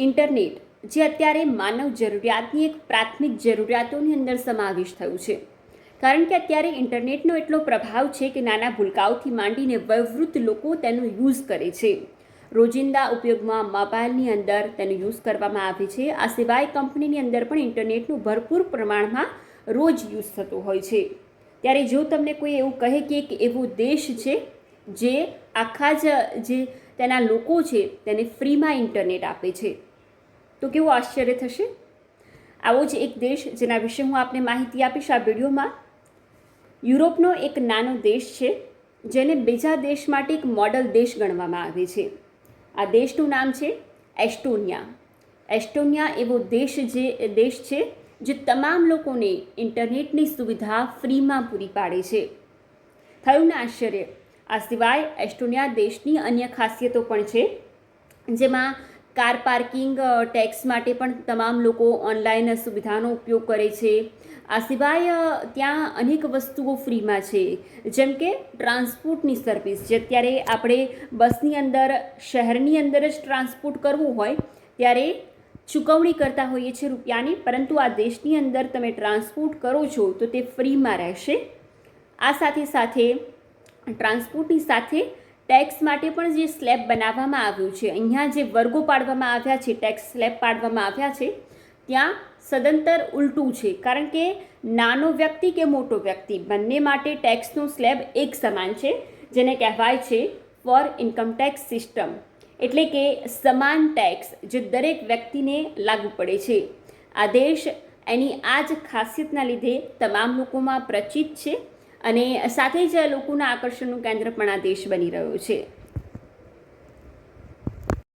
Internet, જે અત્યારે માનવ જરૂરિયાતની એક પ્રાથમિક જરૂરિયાતોની અંદર સમાવેશ થયું છે. કારણ કે અત્યારે ઇન્ટરનેટનો એટલો પ્રભાવ છે કે નાના ભૂલકાઓથી માંડીને વયવૃદ્ધ લોકો તેનો યુઝ કરે છે. રોજિંદા ઉપયોગમાં મોબાઈલની અંદર તેનો યુઝ કરવામાં આવે છે. આ સિવાય કંપનીની અંદર પણ ઇન્ટરનેટનું ભરપૂર પ્રમાણમાં રોજ યુઝ થતો હોય છે. ત્યારે જો તમને કોઈ એવું કહે કે એક એવો દેશ છે, જે આખા જ, જે તેના લોકો છે, તેને ફ્રીમાં ઇન્ટરનેટ આપે છે તો કેવું આશ્ચર્ય થશે? આવો જ એક દેશ જેના વિશે હું આપને માહિતી આપીશ આ વિડીયોમાં. યુરોપનો એક નાનો દેશ છે, જેને બીજા દેશ માટે એક મોડલ દેશ ગણવામાં આવે છે. આ દેશનું નામ છે એસ્ટોનિયા. એસ્ટોનિયા એવો દેશ જે, દેશ છે, જે તમામ લોકોને ઇન્ટરનેટની સુવિધા ફ્રીમાં પૂરી પાડે છે. થયું ને આશ્ચર્ય? આ સિવાય એસ્ટોનિયા દેશની અન્ય ખાસિયતો પણ છે, જેમાં કાર પાર્કિંગ ટેક્સ માટે પણ તમામ લોકો ઓનલાઈન સુવિધાનો ઉપયોગ કરે છે. આ સિવાય ત્યાં અનેક વસ્તુઓ ફ્રીમાં છે. જેમ કે ટ્રાન્સપોર્ટની સર્વિસ, જે અત્યારે આપણે બસની અંદર, શહેરની અંદર જ ટ્રાન્સપોર્ટ કરવું હોય, ત્યારે ચૂકવણી કરતા હોઈએ છીએ રૂપિયાની, પરંતુ આ દેશની અંદર તમે ટ્રાન્સપોર્ટ કરો છો, તો તે ફ્રીમાં રહેશે. આ સાથે સાથે ટ્રાન્સપોર્ટની સાથે ટેક્સ માટે પણ જે સ્લેબ બનાવવામાં આવ્યું છે, અહીંયા જે વર્ગો પાડવામાં આવ્યા છે, ટેક્સ સ્લેબ પાડવામાં આવ્યા છે, ત્યાં સદંતર ઉલટું છે, કારણ કે નાનો વ્યક્તિ કે મોટો વ્યક્તિ, બંને માટે ટેક્સનું સ્લેબ એક સમાન છે, જેને કહેવાય છે ફોર ઇન્કમ ટેક્સ સિસ્ટમ. એટલે કે સમાન ટેક્સ જે દરેક વ્યક્તિને લાગુ પડે છે. આ દેશ એની આ જ ખાસિયતના લીધે તમામ લોકોમાં પ્રચિત છે. અને સાથે જ લોકોના આકર્ષણનું કેન્દ્ર પણ આ દેશ બની રહ્યો છે.